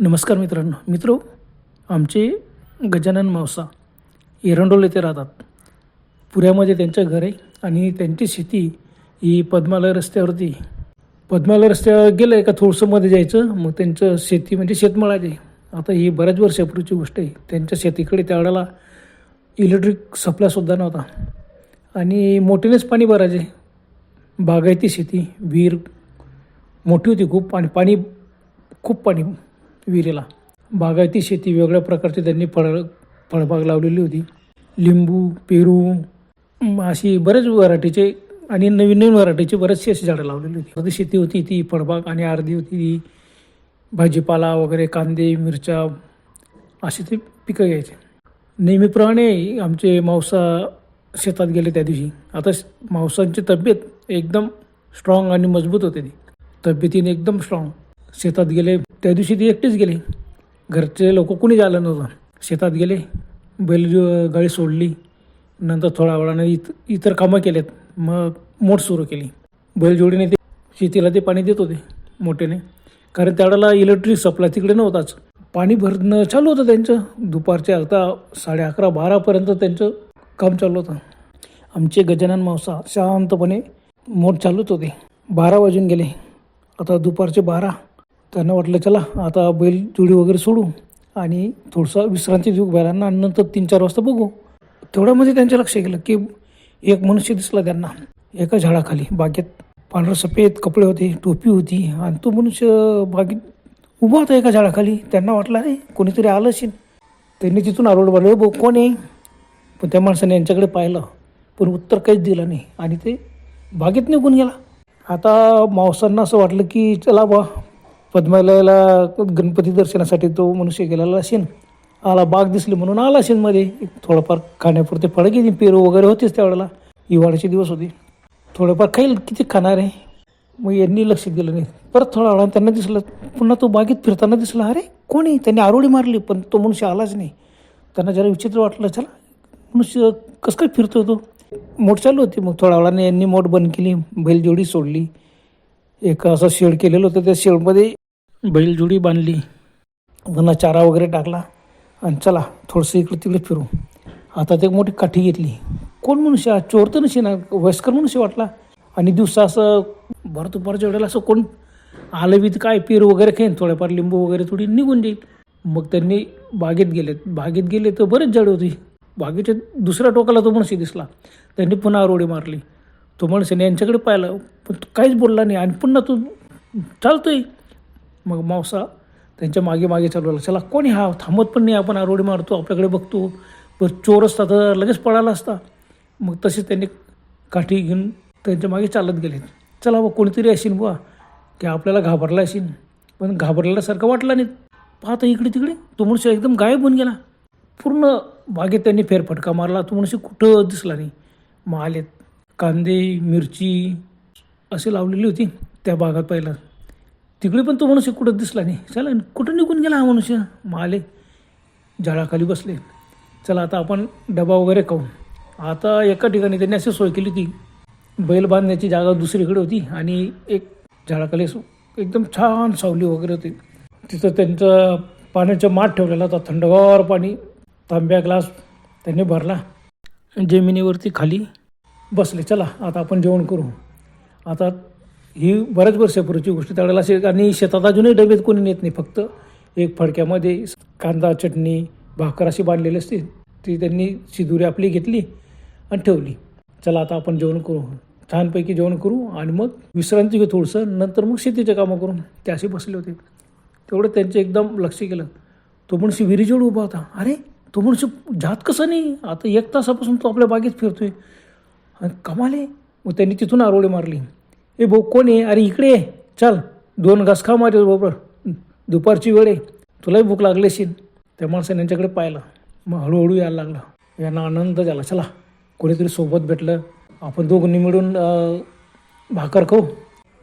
नमस्कार मित्रांनो. मित्रो आमचे गजानन मावसा एरंडोल येथे राहतात. पुण्यामध्ये त्यांचं घर आहे आणि त्यांची शेती ही पद्मालय रस्त्यावरती. पद्मालय रस्त्यावर गेलं का थोडंसं मध्ये जायचं मग त्यांचं शेती म्हणजे शेतमळा आहे. आता ही बऱ्याच वर्षापूर्वीची गोष्ट आहे. त्यांच्या शेतीकडे त्यावेळेला इलेक्ट्रिक सप्लायसुद्धा नव्हता. आणि मोठीनेच पाणी भरायचे. बागायती शेती विहीर मोठी होती खूप. आणि पाणी खूप पाणी विहिरीला. बागायती शेती वेगळ्या प्रकारची त्यांनी फळ फळबाग लावलेली होती. लिंबू पेरू अशी बरेच व्हरायटीचे आणि नवीन नवीन व्हरायटीचे बरेचशी अशी झाडं लावलेली होती. अर्धी शेती होती ती फळबाग आणि अर्धी होती ती भाजीपाला वगैरे कांदे मिरच्या अशी ते पिकं घ्यायचे. नेहमीप्रमाणे आमचे मावसा शेतात गेले त्या दिवशी. आता मावसांची तब्येत एकदम स्ट्रॉंग आणि मजबूत होते ती. तब्येतीने एकदम स्ट्रॉंग शेतात गेले त्या दिवशी ती एकटीच गेली. घरचे लोक कुणी झालं नव्हतं. शेतात गेले बैल गाडी सोडली नंतर थोड्या वेळाने इत इतर कामं केलेत. मग मोठ सुरू केली. बैलजोडीने ते शेतीला ते पाणी देत होते मोठ्याने. कारण त्यावेळेला इलेक्ट्रिक सप्लाय तिकडे नव्हताच. पाणी भरणं चालू होतं त्यांचं. दुपारचे आता साडे अकरा बारापर्यंत त्यांचं काम चालू होतं. आमचे गजानन मावसा शांतपणे मोठ चालूच होते. बारा वाजून गेले. आता दुपारचे बारा. त्यांना वाटलं चला आता बैल जोडी वगैरे सोडू आणि थोडंसं विश्रांती देऊ बैलांना आणि नंतर तीन चार वाजता बघू. तेवढ्यामध्ये त्यांच्या लक्ष गेलं की एक मनुष्य दिसला त्यांना एका झाडाखाली. बागेत पांढरं सफेद कपडे होते टोपी होती आणि तो मनुष्य बागेत उभा होता एका झाडाखाली. त्यांना वाटलं अरे कोणीतरी आलं असेल. त्यांनी तिथून आरोड मारले भाऊ कोण आहे? पण त्या माणसाने यांच्याकडे पाहिलं पण उत्तर काहीच दिलं नाही आणि ते बागेत निघून गेला. आता मावसांना असं वाटलं की चला बा पद्मालयाला गणपती दर्शनासाठी तो मनुष्य गेलेला असेल आला बाग दिसली म्हणून आला असेल मध्ये. थोडंफार खाण्यापुरते फळं गेली पेरू वगैरे होतेच त्यावेळेला. हिवाळ्याचे दिवस होते. थोडंफार खाईल किती खाणार आहे? मग यांनी लक्ष दिलं नाही. परत थोडा वेळा त्यांना दिसलं पुन्हा तो बागेत फिरताना दिसला अरे कोणी त्यांनी आरोळी मारली पण तो मनुष्य आलाच नाही. त्यांना जरा विचित्र वाटलं चला मनुष्य कसं काय फिरतो तो? मोठ चालू होती. मग थोड्या वेळाने यांनी मोठ बंद केली बैलजोडी सोडली. एक असं शेड केलेलं होतं त्या शेडमध्ये बैलजोडी बांधली. त्यांना चारा वगैरे टाकला. आणि चला थोडंसं इकडे तिकडे फिरू. आता ते मोठी काठी घेतली. कोण मनुष्य? चोर तर नशी ना वयस्कर मनुष्य वाटला. आणि दिवसा असं भर दुपारच्या वेळेला असं कोण आलं बी तर काय पीर वगैरे खाईन थोड्याफार लिंबू वगैरे थोडी निघून जाईल. मग त्यांनी बागेत गेलेत. बागेत गेले तर बरेच झाडे होती. बागेच्या दुसऱ्या टोकाला तो मनुष्य दिसला. त्यांनी पुन्हा आरोडी मारली. तो मनुष्याने यांच्याकडे पाहिलं पण तो काहीच बोलला नाही. आणि पुन्हा तो चालतोय. मग मावसा त्यांच्या मागे मागे चालू लागला चला कोणी हा थांबत पण नाही आपण आरोडी मारतो आपल्याकडे बघतो. पण चोर असता तर लगेच पळाला असता. मग तसेच त्यांनी काठी घेऊन त्यांच्या मागे चालत गेले चला बा कोणीतरी असेल बुवा की आपल्याला घाबरला असेल पण घाबरल्यासारखं वाटलं नाही. पाहता इकडे तिकडे तो मनुष्य एकदम गायब होऊन गेला. पूर्ण बागेत त्यांनी फेरफटका मारला. तो मनुष्य कुठं दिसला नाही. मग आलेत. कांदे मिरची असे लावलेली होती त्या भागात पहिला. तिकडे पण तो मनुष्य कुठं दिसला नाही. चला कुठं निघून गेला हा मनुष्य? माले झाडाखाली बसले. चला आता आपण डबा वगैरे खाऊ आता एका ठिकाणी त्यांनी अशी सोय केली होती. बैल बांधण्याची जागा दुसरीकडे होती आणि एक झाडाखाली एकदम छान सावली वगैरे होती. तिथं त्यांचं पाण्याचं माठ ठेवलेला होता. थंडगार पाणी तांब्या ग्लास त्यांनी भरला. जमिनीवरती खाली बसले. चला आता आपण जेवण करू. आता ही बऱ्याच वर्षापूर्वीची गोष्ट त्यावेळेला असे आणि शेतात अजूनही डबेत कोणी नेत नाही. फक्त एक फडक्यामध्ये कांदा चटणी भाकर अशी बांधलेली असते. ती त्यांनी शिदुरी आपली घेतली आणि ठेवली. चला आता आपण जेवण करू. छानपैकी जेवण करू आणि मग विश्रांती घेऊ थोडंसं. नंतर मग शेतीचे कामं करू ते असे बसले होते. तेवढं त्यांचं एकदम लक्ष केलं. तो मनुष्य विहिरीजवळ उभा होता. अरे तो मनुष्य जात कसं नाही? आता एक तासापासून तो आपल्या बागेत फिरतोय. आणि कमाले मग त्यांनी तिथून आरोळी मारली. ए भाऊ कोण आहे? अरे इकडे ये. चल दोन घास खा माझ्या बरोबर. दुपारची वेळ आहे. तुलाही भूक लागली असेल. त्या माणसाने यांच्याकडे पाहिलं. मग हळूहळू यायला लागला. यांना आनंद झाला. चला कोणीतरी सोबत भेटलं. आपण दोघांनी मिळून भाकर खाऊ.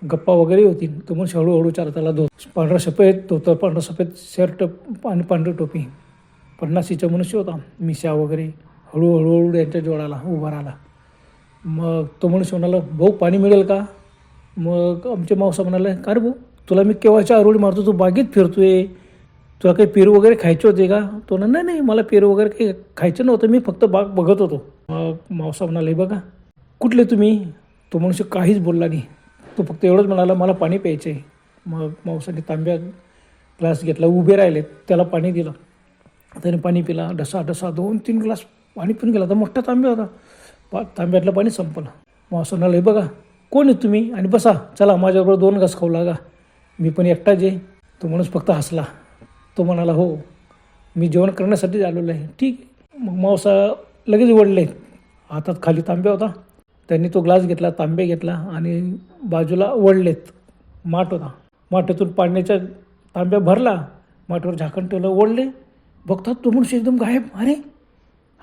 गप्पा वगैरे होतील. तो मग हळूहळू चालत त्याला दो पांढरा सफेद धोतर पांढरा सफेद शर्ट आणि पांढरी टोपी. पन्नासीचा मनुष्य होता. मिशा वगैरे. हळूहळूहळू यांच्या जोडाला उभा राहिला. मग तो मनुष्य म्हणाला भाऊ पाणी मिळेल का? मग आमचे मावसा म्हणाले का रे भाऊ तुला मी केव्हाच्या आरोळी मारतो? तू बागेत फिरतोय. तुला काही पेरू वगैरे खायचे होते का? तो ना नाही नाही मला पेरू वगैरे काही खायचं नव्हतं. मी फक्त बाग बघत होतो. मग मावसा म्हणाला बघा कुठले तुम्ही? तो मनुष्य काहीच बोलला नाही. तो फक्त एवढंच म्हणाला मला पाणी प्यायचं आहे. मग मावसाने तांब्या ग्लास घेतला उभे राहिले त्याला पाणी दिलं. त्याने पाणी पिला डसा डसा दोन तीन ग्लास पाणी पिऊन गेला. तर मोठा तांब्या होता. पा तांब्यातलं पाणी संपलं. मावसा म्हणाला बघा कोण आहे तुम्ही? आणि बसा. चला माझ्याबरोबर दोन घास खाऊ लागा. मी पण एकटाच आहे तो माणूस फक्त हसला. तो म्हणाला हो मी जेवण करण्यासाठीच आलेलो आहे. ठीक. आहे मग मावसा लगेच वडले हातात खाली तांब्या होता. त्यांनी तो ग्लास घेतला तांबे घेतला आणि बाजूला वळलेत माठ होता. माठातून पाण्याच्या तांब्या भरला. माठावर झाकण ठेवलं ओढले बघतात तो मनुष्य एकदम गायब. अरे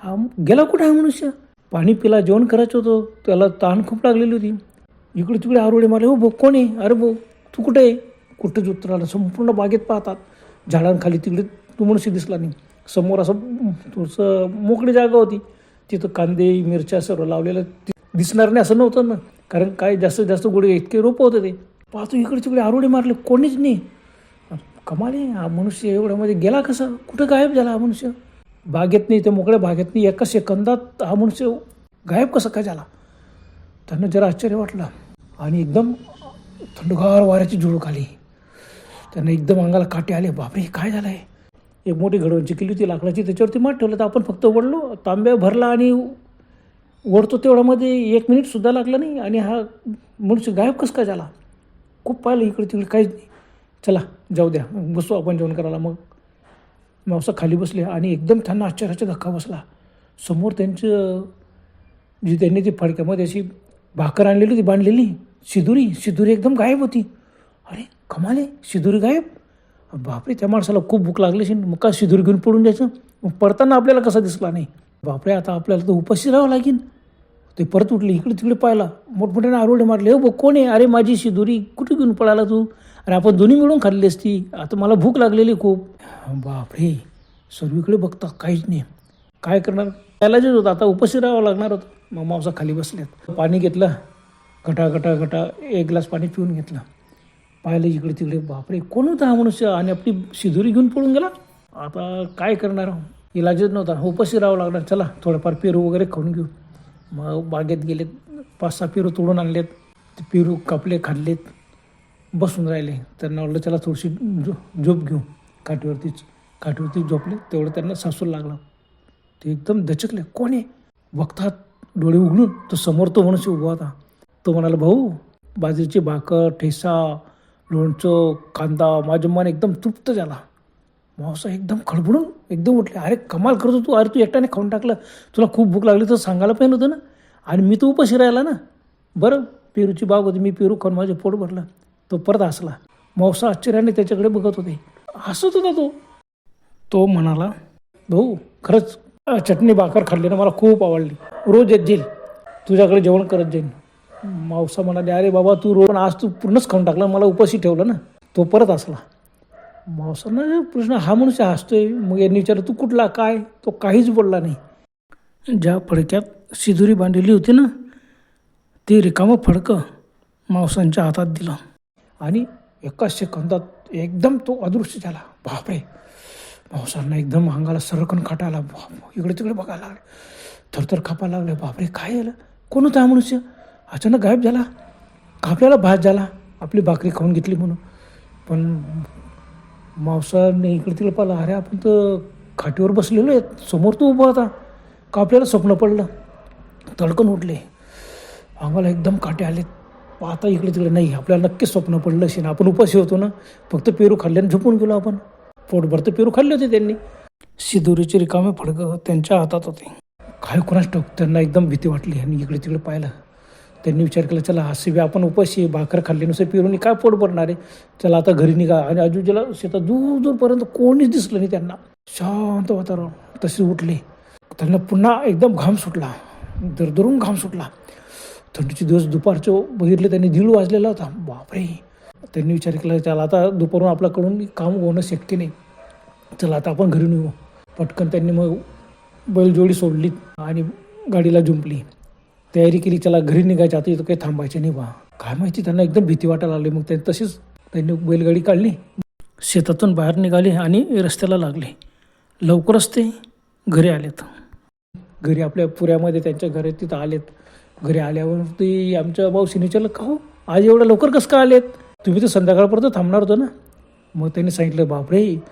हा गेला कुठं हा मनुष्य? पाणी पिला जेवण करायचं होतं. त्याला ताण खूप लागलेली होती. इकडे तिकडे आरोडे मारले हो भाऊ कोण आहे? अरे भाऊ तू कुठे आहे? कुठंच उत्तर आलं संपूर्ण बागेत पाहतात. झाडांखाली तिकडे तू मनुष्य दिसला नाही. समोर असं थोडंसं मोकळी जागा होती. तिथं कांदे मिरच्या सर्व लावलेलं दिसणार नाही असं नव्हतं ना. कारण काय जास्तीत जास्त गोडे इतके रोपं होते ते. पाहतो इकडे तिकडे आरोडे मारले कोणीच नाही. कमाली हा मनुष्य एवढ्यामध्ये गेला कसा? कुठं गायब झाला हा मनुष्य? बागेत नाही ते मोकळ्या बागेत नाही. एका सेकंदात हा मनुष्य गायब कसा? काय झाला? त्यांना जरा आश्चर्य वाटलं. आणि एकदम थंडगार वाऱ्याची झुळूक आली. त्यांना एकदम अंगाला काटे आले. बापरे हे काय झालं आहे एक मोठी घडवणची केली होती लाकडाची. त्याच्यावरती माठ ठेवलं तर आपण फक्त ओढलो तांब्या भरला आणि ओढतो तेवढ्यामध्ये एक मिनिटसुद्धा लागला नाही. आणि हा मनुष्य गायब कसं काय झाला? खूप पाहिलं इकडे तिकडे. काहीच नाही. चला जाऊ द्या. बसू आपण जेवण करायला. मग मावसा खाली बसले आणि एकदम त्यांना आश्चर्याचा धक्का बसला. समोर त्यांचं जी त्यांनी ती फडक्यामध्ये अशी भाकर आणलेली होती बांधलेली. शिदुरी शिदुरी एकदम गायब होती. अरे कमाले शिदुरी गायब? बापरे त्या माणसाला खूप भूक लागली असेल. मग का शिदुरी घेऊन पडून द्यायचं मग पडताना आपल्याला कसा दिसला नाही? बापरे आता आपल्याला तर उपाशी राहावं लागेल. ते परत उठले इकडे तिकडे पाहिला. मोठमोठ्याने आरोडे मारले. हो बघ कोण आहे? अरे माझी शिदुरी कुठे घेऊन पळाला तू? अरे आपण दोन्ही मिळून खाल्ली असती. आता मला भूक लागलेली खूप. बापरे सर्वीकडे बघता काहीच नाही. काय करणार? त्याला जे होतं आता उपाशी राहावं लागणार होतं. मामावसा खाली बसल्यात पाणी घेतलं घटा घटा घटा एक ग्लास पाणी पिऊन घेतलं. पाहिलं इकडे तिकडे बापरे कोण होता हा मनुष्य? आणि आपली शिदुरी घेऊन पळून गेला? आता काय करणार इलाजच नव्हता. उपाशी राहावं लागणार. चला थोडंफार पेरू वगैरे खाऊन घेऊ. मग बागेत गेलेत. पाच सहा पेरू तोडून आणलेत. ते पेरू कापले खाल्लेत. बसून राहिले. त्यांना वाटलं त्याला थोडीशी झो झोप घेऊ. काठीवरतीच काठीवरती झोपले. तेवढं त्यांना सासूर लागला. ते एकदम दचकले. कोण आहे? बघतात डोळे उघडून तो समोर तो मनुष्य उभा होता. तो म्हणाला भाऊ बाजरीची भाकर ठेसा लोणचं कांदा माझं मन एकदम तृप्त झाला. मावसा एकदम खडबडून एकदम उठले. अरे कमाल करतो तू. अरे तू एकट्याने खाऊन टाकलं. तुला खूप भूक लागली तर सांगायला पाहिजे होतं ना. आणि मी तर उपाशी राहिला ना. बरं. पेरूची बाग होती. मी पेरू खाऊन माझं पोट भरलं. तो परत हसला. मावसा आश्चर्याने त्याच्याकडे बघत होते. हसत होता तो. तो म्हणाला भाऊ खरंच चटणी भाकर खाल्ली ना मला खूप आवडली. रोज येत जाईल. तुझ्याकडे जेवण करत जाईन. मावसा म्हणाले अरे बाबा तू रोज आज तू पूर्णच खाऊन टाकला. मला उपाशी ठेवलं ना. तो परत असला. मावसानं प्रश्न हा मनुष्य हसतोय? मग यांनी विचारलं तू कुठला? काय? तो काहीच बोलला नाही. ज्या फडक्यात शिदुरी बांधलेली होती ना ते रिकामं फडकं मावसांच्या हातात दिलं. आणि एका सेकंदात एकदम तो अदृश्य झाला. बापरे! पावसानं एकदम अंगाला सरकन खाटायला बाप इकडे तिकडे बघायला लागले. थरथर खापायला लागले बापरे काय आलं कोण होता हा मनुष्य? अचानक गायब झाला. कापल्याला भात झाला. आपली भाकरी खाऊन घेतली म्हणून. पण मावसाने इकडे तिकडे पाहिलं अरे आपण तर खाटीवर बसलेलो आहे. समोर तो उभा होता. का आपल्याला स्वप्न पडलं? तडकन उठले. अंगाला एकदम काटे आले. आता इकडे तिकडे नाही. आपल्याला नक्कीच स्वप्न पडलं असेल. आपण उपाशी होतो ना. फक्त पेरू खाल्ल्याने झोपून गेलो आपण. पोटभर तर पेरू खाल्ले होते त्यांनी. शिदोरीचे रिकामे फडकं त्यांच्या हातात होते. काय कोणाच ठाऊक त्यांना एकदम भीती वाटली. आणि इकडे तिकडे पाहिलं. त्यांनी विचार केला चला असे बी आपण उपाशी भाकर खाल्ली नुसतं पेरूनी काय पोट भरणार आहे? चला आता घरी निघा. आणि आजूबाजूला शेतात दूर दूरपर्यंत कोणीच दिसलं नाही त्यांना. शांत वातावरण. तसे उठले. त्यांना पुन्हा एकदम घाम सुटला. दरदरून घाम सुटला. थंडीचे दिवस दुपारचे बघितले त्यांनी दीड वाजलेला होता. बापरे! त्यांनी विचार केला चला आता दुपारून आपल्याकडून काम होणं शक्य नाही. चला आता आपण घरी निघू पटकन त्यांनी मग बैलजोडी सोडली आणि गाडीला जुंपली तयारी केली चला घरी निघायच्या आता इथं काही थांबायचं नाही बा. काय माहिती त्यांना एकदम भीती वाटायला लागली. मग त्यांनी तशीच त्यांनी बैलगाडी काढली. शेतातून बाहेर निघाले आणि रस्त्याला लागले. लवकरच ते घरी आलेत. घरी आपल्या पुऱ्यामध्ये त्यांच्या घरी तिथं आलेत. घरी आल्यावर ते आमच्या भाऊ सिनेचरला का हो? आज एवढं लवकर कसं का आलेत? तुम्ही तर संध्याकाळपर्यंत थांबणार होतं ना? मग त्यांनी सांगितलं बापरे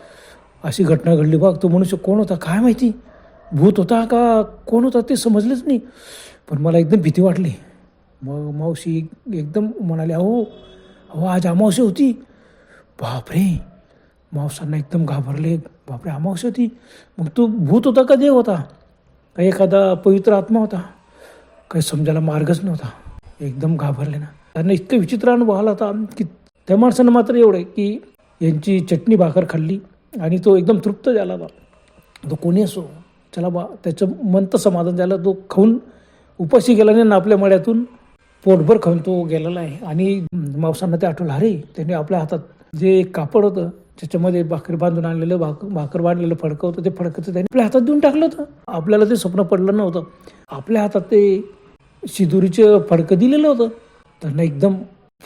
अशी घटना घडली बघ तो मनुष्य कोण होता? काय माहिती? भूत होता का कोण होता ते समजलंच नाही. पण मला एकदम भीती वाटली. मग मावशी एकदम म्हणाले अहो अहो आज अमावस्या होती. बापरे मावसांना एकदम घाबरले. बापरे अमावस्या होती. मग तो भूत होता का देव होता? का एखादा पवित्र आत्मा होता? काही समजायला मार्गच नव्हता. एकदम घाबरले ना. त्यांना इतकं विचित्र अनुभव आला होता. की त्या माणसानं मात्र एवढं आहे की यांची चटणी भाकर खाल्ली आणि तो एकदम तृप्त झाला होता तो कोणी असो चला बा त्याचं मन तर समाधान झालं. तो खाऊन उपाशी गेल्याने ना आपल्या मळ्यातून पोटभर खाऊन तो गेलेला आहे. आणि मावसांना ते आठवलं अरे त्यांनी आपल्या हातात जे एक कापड होतं त्याच्यामध्ये भाकर बांधून आणलेलं भाक भाकर बांधलेलं फडकं होतं ते फडकं त्यांनी आपल्या हातात देऊन टाकलं होतं. आपल्याला ते स्वप्न पडलं नव्हतं. आपल्या हातात ते शिदुरीचं फडकं दिलेलं होतं. त्यांना एकदम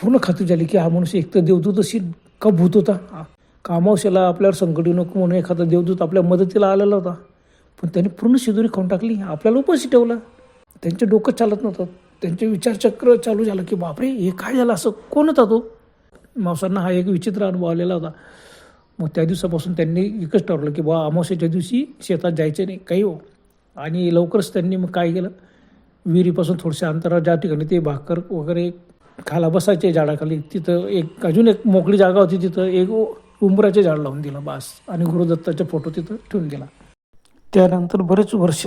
पूर्ण खात्री झाली की हा मनुष्य एक तर देवदूत असेल का भूत होता? का अमावस्याला आपल्यावर संकट येऊ नको म्हणून एखादा देवदूत आपल्या मदतीला आलेला होता. पण त्यांनी पूर्ण शिदुरी खाऊन टाकली आपल्याला उपाशी ठेवलं. त्यांचं डोकं चालत नव्हतं. त्यांचे विचारचक्र चालू झालं की बापरे हे काय झालं? असं कोण होता तो? मावसांना हा एक विचित्र अनुभव आलेला होता. मग त्या दिवसापासून त्यांनी एकच ठरवलं की बा अमावस्याच्या दिवशी शेतात जायचे नाही काही हो. आणि लवकरच त्यांनी मग काय केलं? विहिरीपासून थोडशा अंतरावर ज्या ठिकाणी ते भाकर वगैरे खाला बसायचे झाडाखाली. तिथं एक अजून एक मोकळी जागा होती तिथं. एक उंबराचे झाड लावून दिलं बास. आणि गुरुदत्ताचा फोटो तिथं ठेवून दिला. त्यानंतर बरेच वर्ष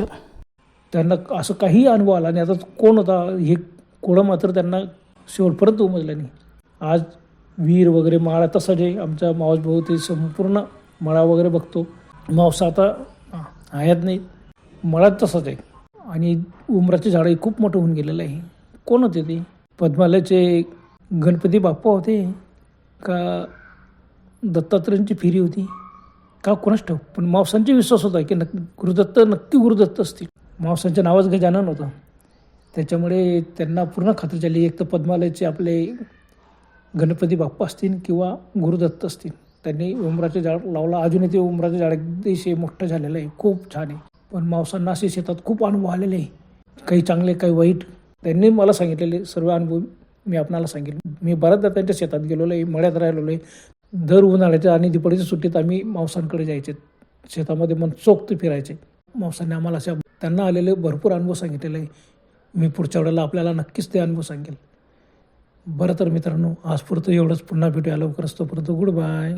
त्यांना असं काही अनुभव आला नाही. आता कोण होता हे कोणं मात्र त्यांना शेवटपर्यंत उमजलं नाही. आज विहीर वगैरे माळा तसा जे आमचा मावस भाऊ ते संपूर्ण मळा वगैरे बघतो. मावसा आता आहेत नाही. मळात तसाच आहे. आणि उमराचे झाडं खूप मोठं होऊन गेलेलं आहे. कोण होते ते? पद्मालयाचे गणपती बाप्पा होते का दत्तात्रयांची फेरी होती का कोणाच ठाऊक पण मावसांचे विश्वास होता की नक्की गुरुदत्त नक्की गुरुदत्त असतील. मावसांच्या नावाच गजानन नव्हतं. त्याच्यामुळे त्यांना पूर्ण खात्री झाली एक तर पद्मालयाचे आपले गणपती बाप्पा असतील किंवा गुरुदत्त असतील. त्यांनी उमराचे झाड लावला. अजूनही ते उमराचे झाड अतिशय मोठं झालेलं आहे. खूप छान आहे. पण मावसांना असे शेतात खूप अनुभव आलेले आहे. काही चांगले काही वाईट त्यांनी मला सांगितलेले सर्व अनुभव मी आपणाला सांगेल. मी बऱ्याचदा त्यांच्या शेतात गेलेलो आहे मळ्यात राहिलेलो आहे. दर उन्हाळ्याच्या आणि दिपाळीच्या सुट्टीत आम्ही मावसांकडे जायचे. शेतामध्ये मन चोखत फिरायचे. मावसांनी आम्हाला अशा त्यांना आलेले भरपूर अनुभव सांगितलेले आहे. मी पुढच्या वेळेला आपल्याला नक्कीच ते अनुभव सांगेल. बरं तर मित्रांनो आज पुरतं एवढंच. पुन्हा भेटूया लवकरच. तोपर्यंत गुड बाय.